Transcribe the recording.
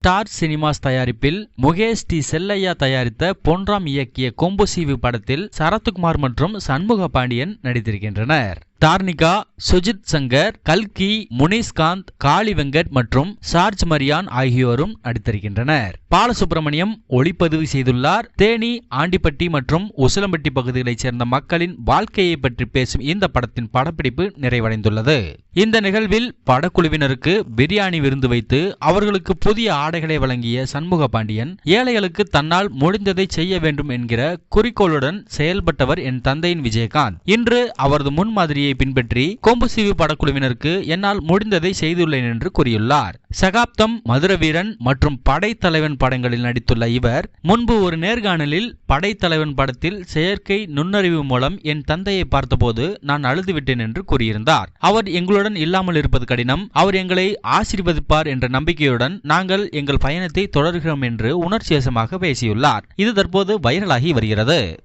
Star cinemas தயாரிப்பில் Mukesh D. Chellaiah தயாரித்த பொன்ராம் இயக்கிய கொம்புசீவு படத்தில் சரத்குமார் மற்றும் சண்முக பாண்டியன் நடித்திருக்கின்றனர். தார்னிகா சுஜித் சங்கர் கல்கி முனிஷ்காந்த் காளி வெங்கட் மற்றும் சார்ஜ் மரியான் ஆகியோரும் நடித்திருக்கின்றனர். பாலசுப்ரமணியம் ஒளிப்பதிவு செய்துள்ளார். தேனி ஆண்டிப்பட்டி மற்றும் உசிலம்பட்டி பகுதிகளைச் சேர்ந்த மக்களின் வாழ்க்கையை பற்றி பேசும் இந்த படத்தின் படப்பிடிப்பு நிறைவடைந்துள்ளது. இந்த நிகழ்வில் படக்குழுவினருக்கு பிரியாணி விருந்து வைத்து அவர்களுக்கு புதிய ஆடைகளை வழங்கிய சண்முக பாண்டியன் ஏழைகளுக்கு தன்னால் முடிந்ததை செய்ய வேண்டும் என்கிற குறிக்கோளுடன் செயல்பட்டவர் என் தந்தையின் விஜயகாந்த். இன்று அவரது முன்மாதிரியை பின்பற்றி கொம்புசீவு படக்குழுவினருக்கு என்னால் முடிந்ததை செய்துள்ளேன் என்று கூறியுள்ளார். சகாப்தம் மதுரவீரன் மற்றும் படைத்தலைவன் படங்களில் நடித்துள்ள இவர் முன்பு ஒரு நேர்காணலில் படைத்தலைவன் படத்தில் செயற்கை நுண்ணறிவு மூலம் என் தந்தையை பார்த்தபோது நான் அழுதுவிட்டேன் என்று கூறியிருந்தார். அவர் எங்களுடன் இல்லாமல் இருப்பது கடினம். அவர் எங்களை ஆசீர்வதிப்பார் என்ற நம்பிக்கையுடன் நாங்கள் எங்கள் பயணத்தை தொடர்கிறோம் என்று உணர்ச்சிவசமாக பேசியுள்ளார். இது தற்போது வைரலாகி வருகிறது.